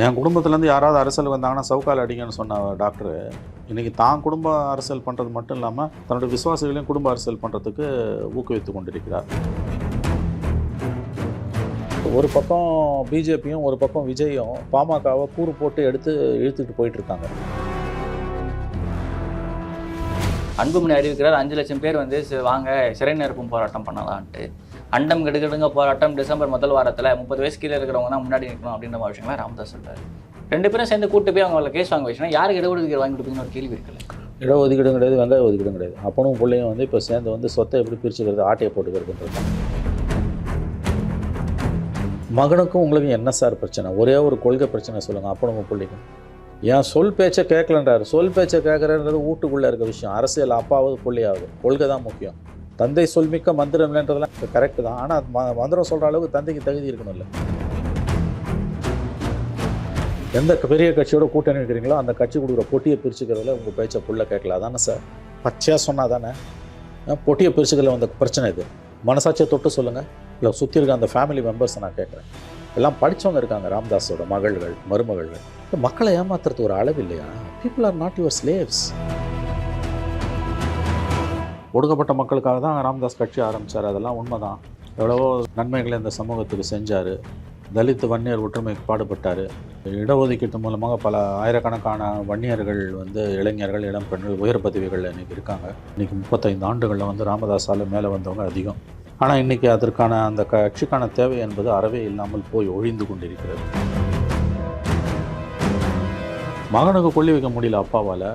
என் குடும்பத்துலேருந்து யாராவது அரசியல் வந்தாங்கன்னா சவுக்கால் அடிங்கன்னு சொன்ன டாக்டர் இன்றைக்கி தான் குடும்ப அரசியல் பண்ணுறது மட்டும் இல்லாமல் தன்னுடைய விசுவாசிகளையும் குடும்ப அரசியல் பண்ணுறதுக்கு ஊக்குவித்து கொண்டிருக்கிறார். ஒரு பக்கம் பிஜேபியும் ஒரு பக்கம் விஜயும் பாமகவை கூறு போட்டு எடுத்து இழுத்துக்கிட்டு போயிட்டுருக்காங்க. அன்புமணி அறிவிக்கிறார் அஞ்சு லட்சம் பேர் வந்து வாங்க சிறை நிரப்பும் போராட்டம் பண்ணலான்ட்டு. அண்டம் கெடுக்கடுங்க போராட்டம் டிசம்பர் முதல் வாரத்தில் முப்பது வயசு கீழே இருக்கிறவங்க தான் முன்னாடி நிற்கணும் அப்படின்ற மாதிரி விஷயங்களை ராமதாஸ் சொல்றாரு. ரெண்டு பேரும் சேர்ந்து கூட்டு போய் அவங்கள கேஸ் வாங்க வச்சுனா யாருக்கு இடஒதுக்கீடு வாங்கி கொடுப்பீங்கன்னு ஒரு கேள்வி இருக்குல்ல? இடஒதுக்கீடும் கிடையாது வெங்காய ஒதுக்கீடும் கிடையாது. அப்பனும் பிள்ளையும் வந்து இப்போ சேர்ந்து வந்து சொத்தை எப்படி பிரிச்சுக்கிறது ஆட்டையை போட்டுக்கிறதுன்றது மகனுக்கும் உங்களுக்கும் என்ன சார் பிரச்சனை? ஒரே ஒரு கொள்கை பிரச்சனை சொல்லுங்கள் அப்பனுக்கும் பிள்ளைக்கும். ஏன் சொல் பேச்சை கேட்கலன்றாரு. சொல் பேச்சை கேட்குறன்றது வீட்டுக்குள்ளே இருக்க விஷயம். அரசியல் அப்பாவது பிள்ளையாவது. கொள்கை தான் முக்கியம். தந்தை சொல்மிக்க மந்திரம் இல்லைன்றதெல்லாம் கரெக்டு தான். ஆனால் மந்திரம் சொல்கிற அளவுக்கு தந்தைக்கு தகுதி இருக்கணும்ல. எந்த பெரிய கட்சியோட கூட்டணி இருக்கிறீங்களோ அந்த கட்சி கொடுக்குற பொட்டியை பிரிச்சுக்கிறதுல உங்கள் பேச்சை புள்ள கேட்கல அதானே சார் பச்சையாக சொன்னால் தானே? பொட்டியை பிரிச்சுக்கிறதுல வந்த பிரச்சனை இது. மனசாட்சியை தொட்டு சொல்லுங்கள் இல்லை சுற்றி இருக்க அந்த ஃபேமிலி மெம்பர்ஸை நான் கேட்குறேன். எல்லாம் படித்தவங்க இருக்காங்க ராம்தாஸோட மகள்கள் மருமகள்கள். மக்களை ஏமாத்துறது ஒரு அளவு இல்லையா? People are not your slaves ஒடுக்கப்பட்ட மக்களுக்காக தான் ராம்தாஸ் கட்சி ஆரம்பித்தார் அதெல்லாம் உண்மைதான். எவ்வளவோ நன்மைகளை இந்த சமூகத்துக்கு செஞ்சார். தலித் வன்னியர் ஒற்றுமைக்கு பாடுபட்டார். இடஒதுக்கீட்டு மூலமாக பல ஆயிரக்கணக்கான வன்னியர்கள் வந்து இளைஞர்கள் இளம் பெண்கள் உயர் பதவிகளில் இன்றைக்கி இருக்காங்க. இன்றைக்கி முப்பத்தைந்து ஆண்டுகளில் வந்து ராமதாஸால் மேலே வந்தவங்க அதிகம். ஆனால் இன்றைக்கி அதற்கான அந்த கட்சிக்கான தேவை என்பது அறவே இல்லாமல் போய் ஒழிந்து கொண்டிருக்கிறது. மகனுக்கு கொள்ளி வைக்க முடியல அப்பாவால்.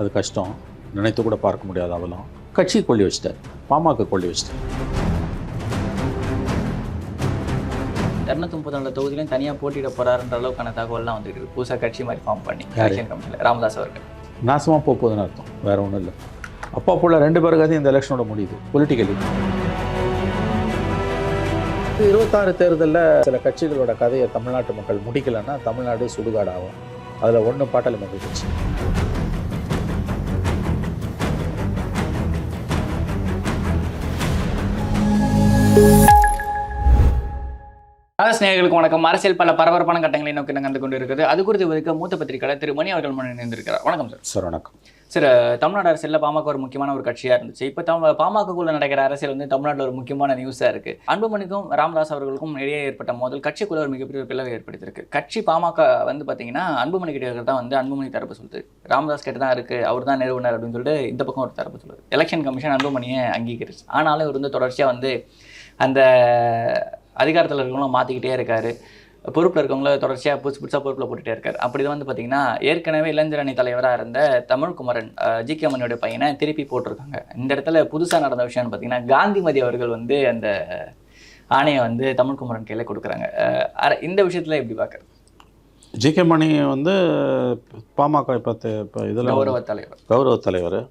அது கஷ்டம். நினைத்து கூட பார்க்க முடியாது அவளும் கட்சி கொள்ளி வச்சிட்டார். பாமக கொள்ளி வச்சிட்டார். இரநூத்தி முப்பத்தி நாலு தொகுதியிலையும் தனியாக போட்டியிட போறாருன்ற அளவுக்கான தகவல்லாம் வந்துருக்கு இருக்கு புதுசாக கட்சி மாதிரி ஃபார்ம் பண்ணி யாரு? எலெக்ஷன் கமிஷனில் ராமதாஸ் அவர்கள். நாசமாக போக போகுதுன்னு அர்த்தம். வேற ஒன்றும் இல்லை. அப்பா புள்ள ரெண்டு பேருக்காவது இந்த எலெக்ஷனோட முடியுது. பொலிட்டிக்கலி இருபத்தாறு தேர்தலில் சில கட்சிகளோட கதையை தமிழ்நாட்டு மக்கள் முடிக்கலைன்னா தமிழ்நாடு சுடுகாடு ஆகும் அதில் ஒன்று பாட்டாளி மக்கள் கட்சி சிநேகிகளுக்கு வணக்கம். அரசியல் பல பரபரப்பான கட்டங்களை நோக்கி நகர்ந்து கொண்டு இருக்குது அது குறித்து விவரிக்க மூத்த பத்திரிகையாளர் திரு மணி அவர்கள் முன் இணைந்திருக்கிறார். வணக்கம் சார் சார் வணக்கம். சார் தமிழ்நாடு அரசியலில் பாமக ஒரு முக்கியமான ஒரு கட்சியாக இருந்துச்சு. இப்போ தம் பாமகக்குள்ள நடக்கிற அரசியல் வந்து தமிழ்நாட்டில் ஒரு முக்கியமான நியூஸாக இருக்குது அன்புமணிக்கும் ராமதாஸ் அவர்களுக்கும் இடையே ஏற்பட்ட மோதல் கட்சிக்குள்ள ஒரு மிகப்பெரிய பிளவை ஏற்படுத்தியிருக்கு. கட்சி பாமக வந்து பார்த்தீங்கன்னா அன்புமணி கிட்ட தான் வந்து அன்புமணி தரப்பு சொல்லுது. ராமதாஸ் கிட்ட தான் இருக்குது அவர் தான் நிறுவனர் அப்படின்னு சொல்லிட்டு இந்த பக்கம் ஒரு தரப்பு சொல்லுது. எலெக்ஷன் கமிஷன் அன்புமணியை அங்கீகரிச்சு. ஆனாலும் இவர் வந்து தொடர்ச்சியாக வந்து அந்த அதிகாரத்தில் இருக்கிறவங்களும் மாற்றிக்கிட்டே இருக்காரு. பொறுப்பில் இருக்கவங்கள தொடர்ச்சியாக புதுசு புதுசாக பொறுப்பில் போட்டுட்டே இருக்காரு. அப்படி வந்து பார்த்தீங்கன்னா ஏற்கனவே இளைஞர் அணி தலைவராக இருந்த தமிழ்குமரன் ஜி கே மணியோட பையனை திருப்பி போட்டிருக்காங்க. இந்த இடத்துல புதுசாக நடந்த விஷயம்னு பார்த்தீங்கன்னா காந்திமதி அவர்கள் வந்து அந்த ஆணையை வந்து தமிழ்குமரன் கையில் கொடுக்குறாங்க. அர- இந்த விஷயத்தில் எப்படி பார்க்குறது ஜிகே மணி வந்து பாமக இப்போ இப்போ இதில் கௌரவ தலைவர். கௌரவ தலைவர்.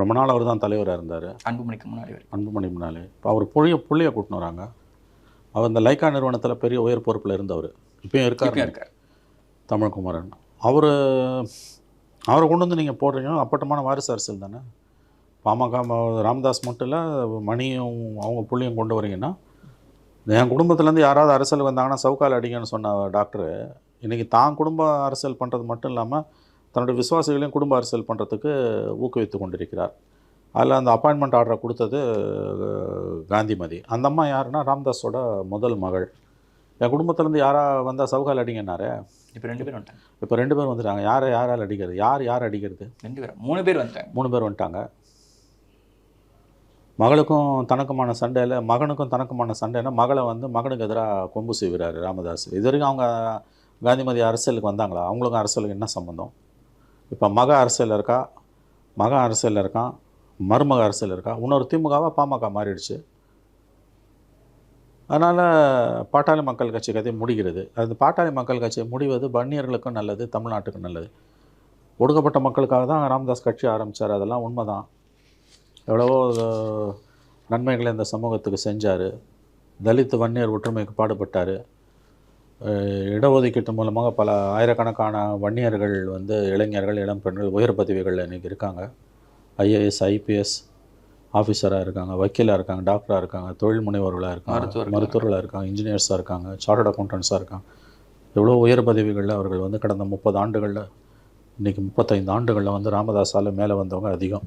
ரொம்ப நாள் அவர் தான் தலைவராக இருந்தார். அன்புமணிக்கு முன்னாடி அன்புமணி முன்னாலே. இப்போ அவர் புள்ளிய புள்ளிய கூட்டின்னு வராங்க. அவர் இந்த லைக்கா நிறுவனத்தில் பெரிய உயர் பொறுப்பில் இருந்தவர். இப்பயும் இருக்காரு இருக்காரு. தமிழ்குமரன். அவர் அவரை கொண்டு வந்து நீங்கள் போடுறீங்க. அப்பட்டமான வாரிசு அரசியல் தானே? பாமக ராமதாஸ் மட்டும் இல்லை மணியும் அவங்க புள்ளியும் கொண்டு வரீங்கன்னா என் குடும்பத்துலேருந்து யாராவது அரசியல் வந்தாங்கன்னா சவுக்கால் அடிங்கன்னு சொன்ன டாக்டர். இன்றைக்கி தான் குடும்ப அரசியல் பண்ணுறது மட்டும் இல்லாமல் தன்னுடைய விசுவாசிகளையும் குடும்ப அரசியல் பண்ணுறதுக்கு ஊக்குவித்து கொண்டிருக்கிறார். அதில் அந்த அப்பாயின்மெண்ட் ஆர்டரை கொடுத்தது காந்திமதி. அந்த அம்மா யாருன்னா ராம்தாஸோட முதல் மகள். என் குடும்பத்துலேருந்து யாரா வந்தால் சவுகால் அடிங்கன்னாரே? இப்போ ரெண்டு பேர் வந்துட்டாங்க. இப்போ ரெண்டு பேர் வந்துட்டாங்க. யாரை யாரால் அடிக்கிறது? யார் யார் அடிக்கிறது? ரெண்டு பேர்? மூணு பேர் வந்துட்டாங்க. மூணு பேர் வந்துட்டாங்க. மகளுக்கும் தனக்குமான சண்டையில் மகனுக்கும் தனக்குமான சண்டைனா மகளை வந்து மகனுக்கு எதிராக கொம்பு செய்கிறாரு ராமதாஸ். இது வரைக்கும் அவங்க காந்திமதி அரசியலுக்கு வந்தாங்களா? அவங்களுக்கும் அரசியலுக்கு என்ன சம்மந்தம் இப்போ மக அரசியலில் இருக்கா? மக அரசியலில் இருக்கான் மருமக அரசியல் இருக்கா? இன்னொரு திமுகவாக பாமக மாறிடுச்சு. அதனால் பாட்டாளி மக்கள் கட்சி கதை முடிகிறது. அது பாட்டாளி மக்கள் கட்சி முடிவது வன்னியர்களுக்கும் நல்லது தமிழ்நாட்டுக்கும் நல்லது. ஒடுக்கப்பட்ட மக்களுக்காக தான் ராமதாஸ் கட்சி ஆரம்பித்தார் அதெல்லாம் உண்மைதான். எவ்வளவோ நன்மைகளை இந்த சமூகத்துக்கு செஞ்சார். தலித் வன்னியர் ஒற்றுமைக்கு பாடுபட்டார். இடஒதுக்கீட்டு மூலமாக பல ஆயிரக்கணக்கான வன்னியர்கள் வந்து இளைஞர்கள் இளம் பெண்கள் உயர் பதவிகளில் இன்றைக்கி இருக்காங்க. ஐஏஎஸ் ஐபிஎஸ் ஆஃபீஸராக இருக்காங்க வக்கீலாக இருக்காங்க டாக்டராக இருக்காங்க தொழில் முனைவோர்களாக இருக்காங்க மருத்துவர்கள் மருத்துவர்களாக இருக்காங்க இன்ஜினியர்ஸாக இருக்காங்க சார்ட்டர்ட் அக்கௌண்டன்ஸாக இருக்காங்க. எவ்வளோ உயர் பதவிகளில் அவர்கள் வந்து கடந்த முப்பது ஆண்டுகளில் இன்றைக்கி முப்பத்தைந்து ஆண்டுகளில் வந்து ராமதாஸால் மேலே வந்தவங்க அதிகம்.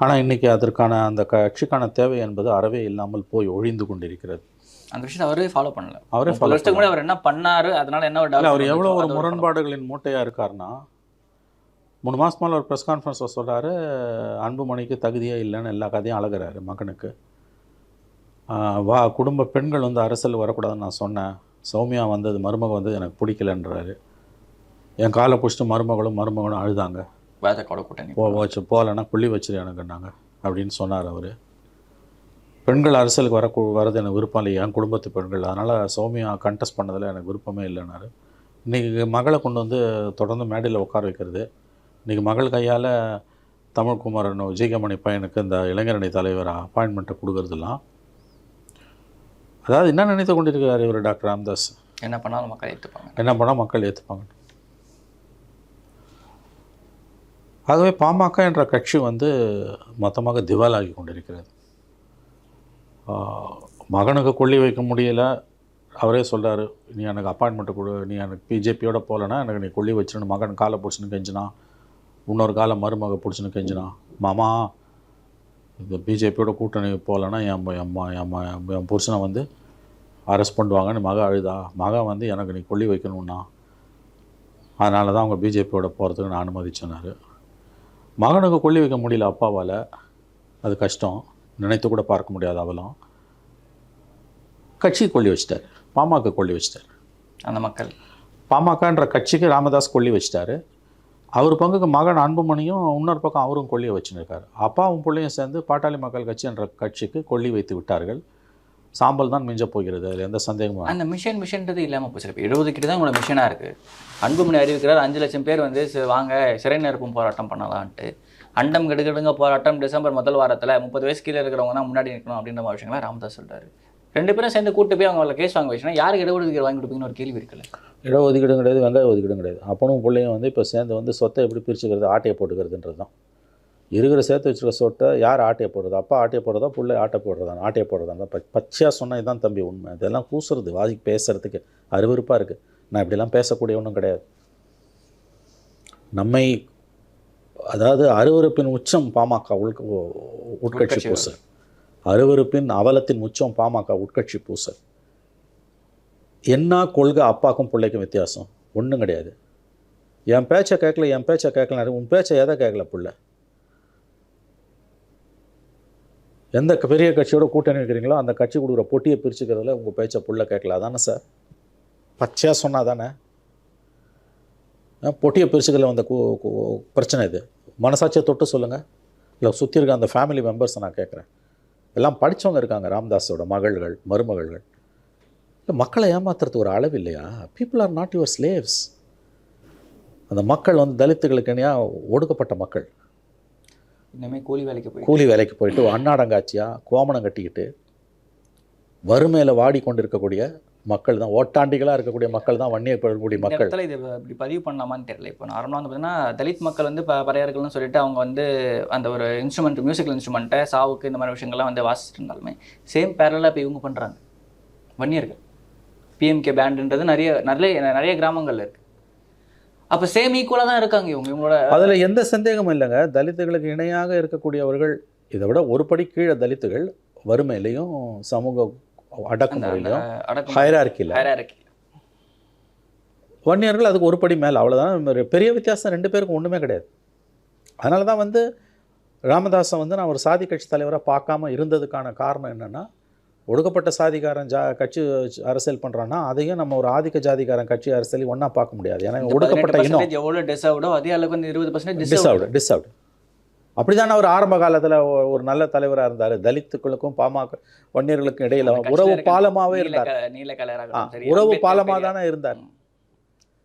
ஆனால் இன்றைக்கி அதற்கான அந்த கட்சிக்கான தேவை என்பது அறவே இல்லாமல் போய் ஒழிந்து கொண்டிருக்கிறது. அந்த விஷயத்தை அவரே ஃபாலோ பண்ணல. அவரே follow வருஷத்துக்கு முன்னாடி அவர் என்ன பண்ணாரு அதனால என்ன ஒரு அவர் எவ்வளோ ஒரு முரண்பாடுகளின் மூட்டையாக இருக்காருன்னா மூணு மாதம் மேலே ஒரு ப்ரெஸ் கான்ஃபரன்ஸில் சொல்கிறாரு அன்புமணிக்கு தகுதியே இல்லைன்னு எல்லா கதையும் அழகுறாரு மகனுக்கு. வா குடும்ப பெண்கள் வந்து அரசியல் வரக்கூடாதுன்னு நான் சொன்னேன். சௌமியா வந்தது மருமக வந்தது எனக்கு பிடிக்கலன்றாரு. என் காலை பிடிச்சிட்டு மருமகளும் மருமகளும் அழுதாங்க. பாஜகவோட கூட்டணி போ வச்சு போகலன்னா புள்ளி வச்சிரு எனக்குன்னாங்க அப்படின்னு சொன்னார் அவர். பெண்கள் அரசியலுக்கு வர வரது எனக்கு விருப்பம் இல்லை. என் குடும்பத்து பெண்கள். அதனால் சௌமியா கண்டெஸ்ட் பண்ணதில் எனக்கு விருப்பமே இல்லைனாரு இன்றைக்கி மகளை கொண்டு வந்து தொடர்ந்து மேடையில் உட்கார வைக்கிறது. இன்றைக்கி மகள் கையால் தமிழ்குமாரன் விஜயகமணி பையனுக்கு இந்த இளைஞரணி தலைவர் அப்பாயின்மெண்ட்டை கொடுக்கறதெல்லாம். அதாவது என்ன நினைத்து கொண்டிருக்கிறார் இவர் டாக்டர் ராம்தாஸ்? என்ன பண்ணாலும் மக்கள் ஏற்றுப்பாங்க என்ன பண்ணால் மக்கள் ஏற்றுப்பாங்க ஆகவே பாமக என்ற கட்சி வந்து மொத்தமாக திவாலாகி கொண்டிருக்கிறது. மகனுக்கு கொள்ளி வைக்க முடியல. அவரே சொல்கிறாரு நீ எனக்கு அப்பாயின்மெண்ட் கொடு நீ எனக்கு பிஜேபியோட போகலன்னா எனக்கு நீ கொள்ளி வச்சிருன்னு மகன் காலை பிடிச்சின்னு கெஞ்சினா இன்னொரு காலை மருமக பிடிச்சின்னு கெஞ்சினா மாமா இந்த பிஜேபியோட கூட்டணி போகலன்னா என் ம- என் என் என் புருஷனை வந்து அரெஸ்ட் பண்ணுவாங்கன்னு மக அழுதா? மகன் வந்து எனக்கு நீ கொள்ளி வைக்கணும்னா. அதனால தான் அவங்க பிஜேபியோட போகிறதுக்கு நான் அனுமதிச்சேனாரு மகனுக்கு கொள்ளி வைக்க முடியல அப்பாவால். அது கஷ்டம். நினைத்து கூட பார்க்க முடியாது அவளும் கட்சி கொள்ளி வச்சிட்டார். பாமக கொள்ளி வச்சிட்டார். அந்த மக்கள். பாமகன்ற கட்சிக்கு ராமதாஸ் கொள்ளி வச்சிட்டாரு. அவர் பங்குக்கு மகன் அன்புமணியும் இன்னொரு பக்கம் அவரும் கொள்ளியை வச்சுன்னு இருக்காரு அப்பாவும் பிள்ளையும் சேர்ந்து பாட்டாளி மக்கள் கட்சி என்ற கட்சிக்கு கொள்ளி வைத்து விட்டார்கள். சாம்பல் தான் மிஞ்சப் போகிறது. அதில் எந்த சந்தேகமும். அந்த மிஷன் மிஷன்றது இல்லாமல் போச்சு. இப்போ எழுபது கிட்ட தான் உங்களோட மிஷனாக இருக்குது அன்புமணி அறிவிக்கிறார் அஞ்சு லட்சம் பேர் வந்து வாங்க சிறை நிரப்பும் போராட்டம் பண்ணலான்ட்டு. அண்டம் கெடுக்கெடுங்க போராட்டம் டிசம்பர் முதல் வாரத்தில் முப்பது வயசு கீழே இருக்கிறவங்க தான் முன்னாடி நிற்கணும் அப்படின்ற மாதிரி விஷயங்களை ராமதாஸ் சொல்கிறாரு ரெண்டு பேரும் சேர்ந்து கூட்டு போய் அவங்கள கேஸ் வாங்க வச்சுனா யாருக்கு இடஒதுக்கீடு வாங்கி கொடுப்பீங்கன்னு ஒரு கேள்வி இருக்குல்ல? இடஒதுக்கீடும் கிடையாது வெங்காய ஒதுக்கீடும் கிடையாது. அப்பனும் பிள்ளையும் வந்து இப்போ சேர்ந்து வந்து சொத்தை எப்படி பிரிச்சுக்கிறது ஆட்டையை போட்டுக்கிறதுன்றது தான். இருக்கிற சேர்த்து வச்சுருக்க சொத்தை யார் ஆட்டையை போடுறது? அப்பா ஆட்டையை போடுறதா பிள்ளை ஆட்டை போடுறதா? ஆட்டையை போடுறதா? ப பச்சையாக சொன்னால் இதுதான் தம்பி உண்மை. இதெல்லாம் கூசுறது வாசி பேசுகிறதுக்கு அருவருப்பாக இருக்குது நான் இப்படிலாம் பேசக்கூடிய ஒன்றும் கிடையாது. நம்மை அதாவது அருவருப்பின் உச்சம் பாமக உள்க உட்கட்சி பூசல். அருவருப்பின் அவலத்தின் உச்சம் பாமக உட்கட்சி பூசல். என்ன கொள்கை அப்பாக்கும் பிள்ளைக்கும் வித்தியாசம்? ஒன்றும் கிடையாது. என் பேச்சை கேட்கல என் பேச்சை கேட்கல உன் பேச்சை எதை கேட்கல புள்ள? எந்த பெரிய கட்சியோட கூட்டணி வைக்கிறீங்களோ அந்த கட்சி கொடுக்குற பொட்டியை பிரிச்சுக்கிறதுல உங்கள் பேச்சை புள்ள கேட்கல. அதானே சார்? பச்சையாக சொன்னா தானே? ஆ, பொட்டியை பிரிச்சுக்கிறதுல வந்த பிரச்சனை இது. மனசாட்சியை தொட்டு சொல்லுங்கள் இல்லை சுற்றி இருக்க அந்த ஃபேமிலி மெம்பர்ஸை நான் கேட்குறேன் எல்லாம் படிச்சவங்க இருக்காங்க ராம்தாஸோட மகள்கள் மருமகள்கள். இல்லை மக்களை ஏமாத்துறது ஒரு அளவு இல்லையா? People are not your slaves அந்த மக்கள் வந்து தலித்துகளுக்கு இணையாக ஒடுக்கப்பட்ட மக்கள். இனிமேல் கூலி வேலைக்கு போய் கூலி வேலைக்கு போயிட்டு அன்னாடங்காட்சியாக கோமணம் கட்டிக்கிட்டு வறுமையில் வாடி கொண்டிருக்கக்கூடிய மக்கள் தான் ஓட்டாண்டிகளாக இருக்கக்கூடிய மக்கள் தான் வன்னிய பெறக்கூடிய மக்கள். இது இப்படி பதிவு பண்ணலாமான்னு தெரியல. இப்போ நார்மலாக வந்து பார்த்தீங்கன்னா தலித் மக்கள் வந்து பறையர்கள்னு சொல்லிட்டு அவங்க வந்து அந்த ஒரு இன்ஸ்ட்ருமெண்ட் மியூசிக்கல் இன்ஸ்ட்ருமெண்ட்டை சாவுக்கு இந்த மாதிரி விஷயங்கள்லாம் வந்து வாசிச்சுட்டு இருந்தாலுமே சேம் பேரலாக இப்போ இவங்க பண்ணுறாங்க வன்னியர்கள். பிஎம்கே பேண்டுன்றது நிறைய நிறைய நிறைய கிராமங்கள்ல இருக்கு. அப்போ சேம் ஈக்குவலாக தான் இருக்காங்க இவங்க இவங்களோட அதில் எந்த சந்தேகமும் இல்லைங்க. தலித்துகளுக்கு இணையாக இருக்கக்கூடியவர்கள் இதை விட ஒரு படி கீழே தலித்துகள் வறுமையிலையும் சமூக அடக்குமுறையிலையும் அடக்கம் ஹைரார்க்கியில் hierarchy. வன்னியர்கள் அதுக்கு ஒரு படி மேலே அவ்வளோதான் பெரிய வித்தியாசம் ரெண்டு பேருக்கும் ஒன்றுமே கிடையாது. அதனால தான் வந்து ராமதாஸை வந்து நான் ஒரு சாதி கட்சி தலைவராக பார்க்காம இருந்ததுக்கான காரணம் என்னென்னா ஒடுக்கப்பட்ட சாதிக்காரன் ஜா கட்சி அரசியல் பண்ணுறான்னா அதையும் நம்ம ஒரு ஆதிக்க ஜாதிக்காரன் கட்சி அரசியல் ஒன்றா பார்க்க முடியாது. ஏன்னா ஒடுக்கப்பட்ட 18% இனம். எவ்வளோ டிசர்வ்டோ அதே அளவுக்கு வந்து இருபது பர்சன்டேஜ் டிசர்வ் டிசர்வ்டு டிசர்வ்டு அப்படி தானே அவர் ஆரம்ப காலத்தில் ஒரு நல்ல தலைவராக இருந்தார் தலித்துக்களுக்கும் பாமக வன்னியர்களுக்கும் இடையில உறவு பாலமாகவே இருந்தார் உறவு பாலமாக. தானே இருந்தார்.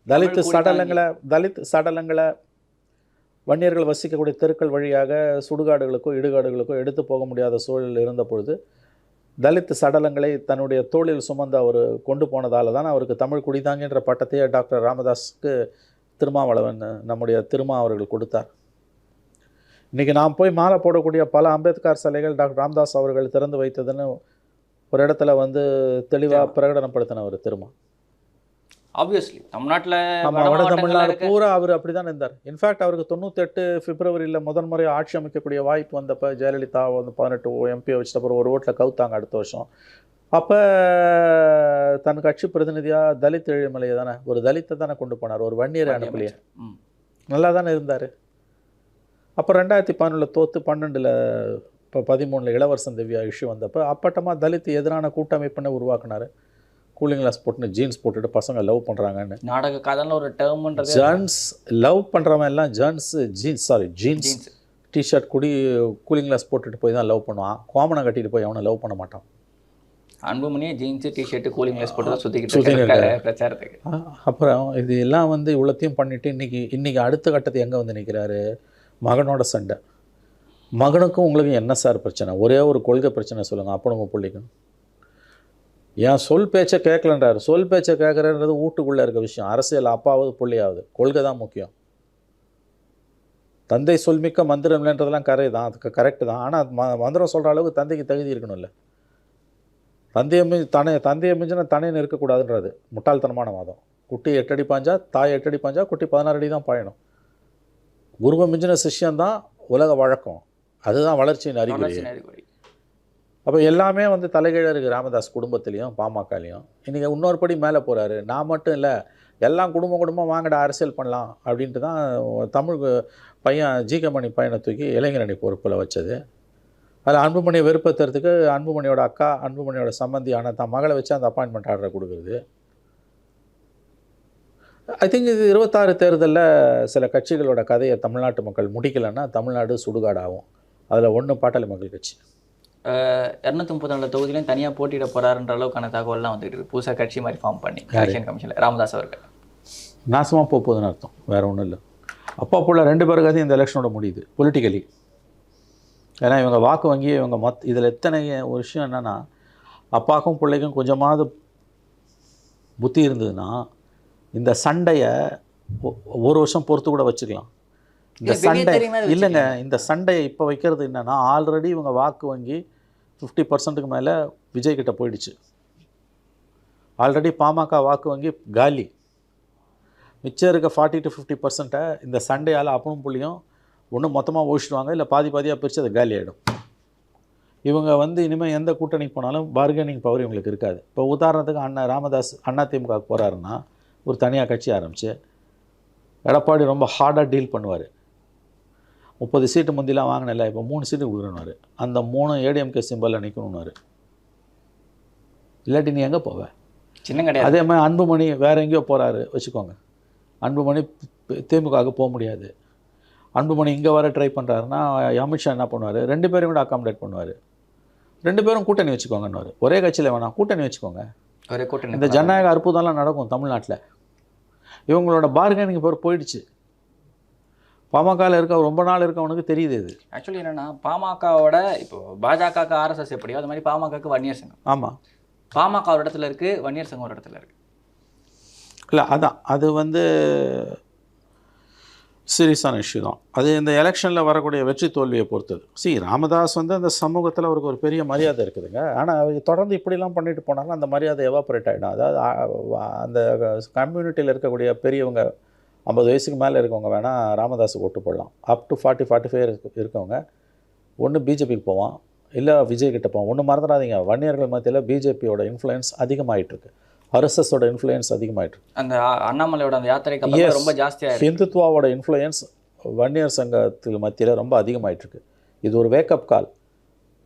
தலித்து சடலங்களை தலித் சடலங்களை வன்னியர்கள் வசிக்கக்கூடிய தெருக்கள் வழியாக சுடுகாடுகளுக்கோ இடுகாடுகளுக்கோ எடுத்து போக முடியாத சூழல் இருந்த பொழுது தலித் சடலங்களை தன்னுடைய தோளில் சுமந்து அவர் கொண்டு போனதால தான் அவருக்கு தமிழ் குடிதாங்கின்ற பட்டத்தையே டாக்டர் ராமதாஸுக்கு திருமாவளவன் நம்முடைய திருமா அவர்கள் கொடுத்தார் இன்றைக்கி நாம் போய் மாலை போடக்கூடிய பல அம்பேத்கர் சிலைகள் டாக்டர் ராமதாஸ் அவர்கள் திறந்து வைத்ததுன்னு ஒரு இடத்துல வந்து தெளிவாக பிரகடனப்படுத்தினவர் திருமா. ஆப்வியஸ்லி தமிழ்நாட்டுல ஆமா வட தமிழ்நாடு பூரா அவர் அப்படி தான் இருந்தார் இன்ஃபேக்ட் அவருக்கு தொண்ணூத்தெட்டு பிப்ரவரியில் முதல் முறை ஆட்சி அமைக்கக்கூடிய வாய்ப்பு வந்தப்போ ஜெயலலிதா வந்து பதினெட்டு எம்பியை வச்சிட்ட அப்புறம் ஒரு ஓட்டில் கவுத்தாங்க அடுத்த வருஷம். அப்போ தன் கட்சி பிரதிநிதியாக தலித் எழுமலையை தானே ஒரு தலித்தை தானே கொண்டு போனார் ஒரு வன்னியரை அனுப்பலையே. நல்லா தானே இருந்தார்? அப்போ ரெண்டாயிரத்தி பதினொன்றில் தோத்து பன்னெண்டில் இப்போ பதிமூணில் இளவரசன் திவ்யா இஷ்யூ வந்தப்போ அப்பட்டமாக தலித் எதிரான கூட்டமைப்புன்னு உருவாக்குனாரு. கூலிங் கிளாஸ் போட்டுன்னு ஜீன்ஸ் போட்டுட்டு பசங்க லவ் பண்ணுறாங்கன்னு நாடக கதைன்னு ஒரு டேர்ம்ன்றது ஜர்ன்ஸ் லவ் பண்ணுறவன் எல்லாம் jeans jeans sorry jeans T-shirt குடி கூலிங் கிளாஸ் போட்டுட்டு போய் தான் லவ் பண்ணுவான். கோமனை கட்டிட்டு போய் அவனை லவ் பண்ண மாட்டான். அன்புமணியே ஜீன்ஸ் டிஷர்ட் கூலிங் கிளாஸ் போட்டு தான் இருக்காரு பிரச்சாரத்துக்கு. அப்புறம் இது எல்லாம் வந்து இவ்வளோத்தையும் பண்ணிட்டு இன்னைக்கு இன்னைக்கு அடுத்த கட்டத்தை எங்கே வந்து நிற்கிறாரு மகனோட சண்டை. மகனுக்கும் உங்களுக்கும் என்ன சார் பிரச்சனை? ஒரே ஒரு கொள்கை பிரச்சனை சொல்லுங்கள் அப்பனுங்க பிள்ளைக்கும் ஏன் சொல் பேச்சை கேட்கலன்றாரு. சொல் பேச்சை கேட்குறன்றது வீட்டுக்குள்ளே இருக்க விஷயம். அரசியல் அப்பாவது பிள்ளையாவது. கொள்கை தான் முக்கியம். தந்தை சொல்மிக்க மந்திரம் இல்லைன்றதெல்லாம் கரை தான். அதுக்கு கரெக்டு தான். ஆனால் ம மந்திரம் சொல்கிற அளவுக்கு தந்தைக்கு தகுதி இருக்கணும்ல. தந்தையை மிஞ்சி தனே தந்தையை மிஞ்சின தனைன்னு இருக்கக்கூடாதுன்றது முட்டாள்தனமான வாதம். குட்டி எட்டடி பாஞ்சா தாய் எட்டடி பாஞ்சா குட்டி பதினாறு அடி தான் பாயணும். குருவை மிஞ்சின சிஷ்யம் தான் உலக வழக்கம். அதுதான் வளர்ச்சியின் அறிகுறி. அப்போ எல்லாமே வந்து தலைகீழ இருக்குது ராமதாஸ் குடும்பத்துலேயும் பாமகலையும். இன்றைக்கி இன்னொரு படி மேலே போகிறாரு நான் மட்டும் இல்லை எல்லாம் குடும்பம் குடும்பம் வாங்கடா அரசியல் பண்ணலாம் அப்படின்ட்டு தான் தமிழ் பையன் ஜிகே மணி பையனை தூக்கி இளைஞரணி பொறுப்பில் வச்சது. அதில் அன்புமணியை வெறுப்பத்துறதுக்கு அன்புமணியோட அக்கா அன்புமணியோட சம்பந்தியான தான் மகளை வச்சு அந்த அப்பாயின்மெண்ட் ஆர்டரை கொடுக்குறது. ஐ திங்க் இது இருபத்தாறு தேர்தலில் சில கட்சிகளோட கதையை தமிழ்நாட்டு மக்கள் முடிக்கலைன்னா தமிழ்நாடு சுடுகாடாகும். அதில் ஒன்று பாட்டாளி மக்கள் கட்சி. இரநூத்தி முப்பத்தி நாலு தொகுதியிலையும் தனியா போட்டியிட போறாருன்ற அளவுக்கான தகவல்லாம் வந்துட்டு இருக்கு. புதுசா கட்சி மாதிரி ஃபார்ம் பண்ணி எலெக்ஷன் கமிஷன்ல ராமதாஸ் அவர்கள். நாசமாக போக போகுதுன்னு அர்த்தம். வேறு ஒன்றும் இல்லை. அப்பா புள்ள ரெண்டு பேருக்காவது இந்த எலெக்ஷனோட முடியுது பொலிட்டிக்கலி ஏன்னா இவங்க வாக்கு வங்கி இவங்க மொத் இதில் எத்தனை ஒரு விஷயம் என்னென்னா அப்பாக்கும் பிள்ளைக்கும் கொஞ்சமாவது புத்தி இருந்ததுன்னா இந்த சண்டையை ஒ- ஒரு வருஷம் பொறுத்து கூட வச்சுக்கலாம். இந்த சண்டை இல்லைங்க இந்த சண்டையை இப்போ வைக்கிறது என்னென்னா ஆல்ரெடி இவங்க வாக்கு வங்கி ஃபிஃப்டி பர்சன்ட்டுக்கு மேலே விஜய் கிட்ட போயிடுச்சு. ஆல்ரெடி பாமக வாக்கு வங்கி காலி. மிச்சம் இருக்க ஃபார்ட்டி டு ஃபிஃப்டி பர்சன்ட்டை இந்த சண்டையால் அப்பனும் புள்ளியும் ஒன்று மொத்தமாக ஒழிச்சிடுவாங்க இல்லை பாதி பாதியாக பிரித்து அது காலி ஆகிடும் இவங்க வந்து இனிமேல் எந்த கூட்டணிக்கு போனாலும் பார்கெனிங் பவர் இவங்களுக்கு இருக்காது. இப்போ உதாரணத்துக்கு அண்ணா ராமதாஸ் அண்ணா திமுக போகிறாருன்னா ஒரு தனியாக கட்சி ஆரம்பிச்சு எடப்பாடி ரொம்ப ஹார்டாக டீல் பண்ணுவார் முப்பது சீட்டு முந்திலாம் வாங்கினல இப்போ மூணு சீட்டு கொடுக்குறேன்னு அந்த மூணு ஏடிஎம்கே சிம்பலில் நிற்கணும்னாரு இல்லாட்டி நீ எங்கே போவ சின்ன கிடையாது அதே மாதிரி அன்புமணி வேற எங்கேயோ போகிறாரு வச்சுக்கோங்க அன்புமணி திமுகவுக்கு போக முடியாது அன்புமணி இங்கே வர ட்ரை பண்ணுறாருன்னா அமித்ஷா என்ன பண்ணுவார் ரெண்டு பேரும் கூட அகாமடேட் பண்ணுவார் ரெண்டு பேரும் கூட்டணி வச்சுக்கோங்கன்னுவார் ஒரே கட்சியில் வேணாம் கூட்டணி வச்சுக்கோங்க ஒரே கூட்டணி இந்த ஜனநாயக அற்புதம்லாம் நடக்கும் தமிழ்நாட்டில் இவங்களோட பார்கெனிங் பவர் போயிடுச்சு. பாமகவில் இருக்க ரொம்ப நாள் இருக்கவனுக்கு தெரியுது இது. ஆக்சுவலி என்னன்னா பாமகவோட இப்போ பாஜகவுக்கு ஆர்எஸ்எஸ் எப்படியோ அது மாதிரி பாமகவுக்கு வன்னியர் சங்கம். ஆமாம் பாமக ஒரு இடத்துல இருக்கு வன்னியர் சங்கம் ஒரு இடத்துல இருக்கு. இல்லை அதான். அது வந்து சீரியஸான இஷ்யூ தான். அது இந்த எலெக்ஷனில் வரக்கூடிய வெற்றி தோல்வியை பொறுத்தது. சி ராமதாஸ் வந்து அந்த சமூகத்தில் அவருக்கு ஒரு பெரிய மரியாதை இருக்குதுங்க. ஆனால் அவர் தொடர்ந்து இப்படிலாம் பண்ணிட்டு போனாலும் அந்த மரியாதை எவாபரேட் ஆகிடும் அதாவது அந்த கம்யூனிட்டியில் இருக்கக்கூடிய பெரியவங்க ஐம்பது வயசுக்கு மேலே இருக்கவங்க வேணால் ராமதாஸுக்கு ஓட்டு போடலாம். Up to forty forty five இருக்கவங்க. ஒன்று பிஜேபிக்கு போவான். இல்லை விஜய் கிட்ட போவான். ஒன்று மறந்துடாதீங்க. வன்னியர்கள் மத்தியில் பிஜேபியோட இன்ஃப்ளூயன்ஸ் அதிகமாகிட்டு இருக்குது ஆர்எஸ்எஸோட இன்ஃப்ளூயன்ஸ் அதிகமாகிட்டு இருக்கு. அந்த அண்ணாமலையோட அந்த யாத்திரைக்கு. ரொம்ப ஜாஸ்தியா இருக்கு ஹிந்துத்வாவோட இன்ஃப்ளூயன்ஸ் வன்னியர் சங்கத்துக்கு மத்தியில் ரொம்ப அதிகமாயிட்டிருக்கு இது ஒரு வேக்கப் கால்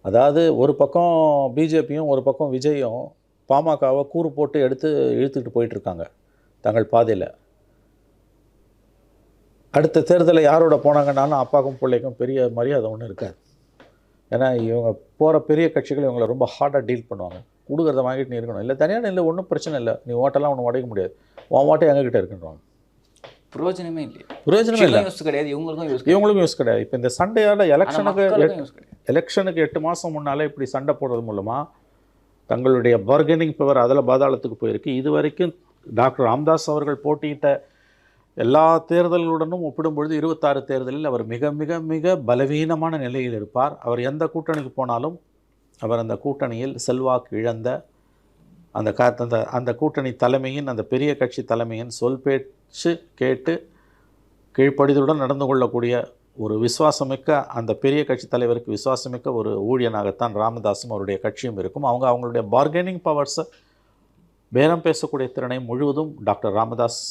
அதாவது ஒரு பக்கம் பிஜேபியும் ஒரு பக்கம் விஜயும் பாமகவை கூறு போட்டு எடுத்து இழுத்துக்கிட்டு போயிட்டுருக்காங்க தங்கள் பாதையில். அடுத்த தேர்தலில் யாரோட போனாங்கன்னாலும் அப்பாக்கும் பிள்ளைக்கும் பெரிய மரியாதை ஒன்றும் இருக்காது. ஏன்னா இவங்க போகிற பெரிய கட்சிகள் இவங்களை ரொம்ப ஹார்டாக டீல் பண்ணுவாங்க. கொடுக்குறத வாங்கிட்டு நீ இருக்கணும். இல்லை தனியாக இல்லை ஒன்றும் பிரச்சனை இல்லை. நீ ஓட்டெல்லாம் ஒன்றும் உடைக்க முடியாது. உன் ஓட்டை எங்ககிட்ட இருக்குன்றாங்க. பிரயோஜனமே இல்லையா. பிரயோஜனமே இல்லை. யூஸ் கிடையாது இவங்களுக்கும் யூஸ் இவங்களுக்கும் யூஸ் கிடையாது. இப்போ இந்த சண்டையால் எலெக்ஷனுக்கு எலெக்ஷனுக்கு எட்டு மாதம் முன்னாலே இப்படி சண்டை போடுறது மூலமாக தங்களுடைய பார்கெனிங் பவர் அதில் பாதாளத்துக்கு போயிருக்கு. இது வரைக்கும் டாக்டர் ராம்தாஸ் அவர்கள் போட்டியிட்ட எல்லா தேர்தல்களுடனும் ஒப்பிடும்பொழுது இருபத்தாறு தேர்தலில் அவர் மிக மிக மிக பலவீனமான நிலையில் இருப்பார். அவர் எந்த கூட்டணிக்கு போனாலும் அவர் அந்த கூட்டணியில் செல்வாக்கு இழந்த அந்த கா அந்த அந்த கூட்டணி தலைமையின் அந்த பெரிய கட்சி தலைமையின் சொல் பேச்சு கேட்டு கீழ்ப்படிதலுடன் நடந்து கொள்ளக்கூடிய ஒரு விசுவாசமிக்க அந்த பெரிய கட்சி தலைவருக்கு விசுவாசமிக்க ஒரு ஊழியனாகத்தான் ராமதாஸும் அவருடைய கட்சியும் இருக்கும். அவங்க அவங்களுடைய பார்கெனிங் பவர்ஸை பேரம் பேசக்கூடிய திறனை முழுவதும் டாக்டர் ராமதாஸ்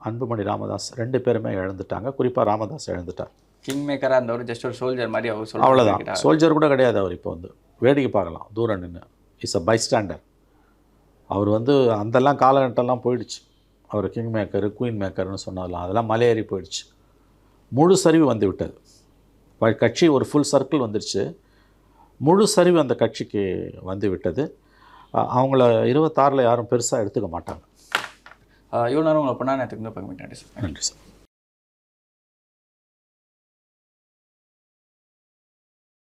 அன்புமணி ராமதாஸ் ரெண்டு பேருமே இழந்துட்டாங்க. குறிப்பாக ராமதாஸ் இழந்துட்டார். கிங் மேக்கராக இருந்தவர் ஜஸ்ட் ஒரு சோல்ஜர் மாதிரி அவர் அவ்வளோதான் சோல்ஜர் கூட கிடையாது அவர் இப்போ வந்து. வேடிக்கை பார்க்கலாம். தூரம் நின்று இஸ் அ பைஸ்டாண்டர் அவர் வந்து அந்தெல்லாம் காலகட்டம்லாம் போயிடுச்சு. அவர் கிங் மேக்கர் குயின் மேக்கர்னு சொன்னதெல்லாம். அதெல்லாம் மலையேறி போயிடுச்சு. முழு சரிவு வந்து விட்டது. கட்சி ஒரு ஃபுல் சர்க்கிள் வந்துடுச்சு முழு சரிவு அந்த கட்சிக்கு வந்து விட்டது. அவங்கள இருபத்தாறில் யாரும் பெருசாக எடுத்துக்க மாட்டாங்க. இவ்வளோ நேரம் உங்களை பொண்ணா நேரத்துக்கு மாட்டேன் சார் நன்றி சார்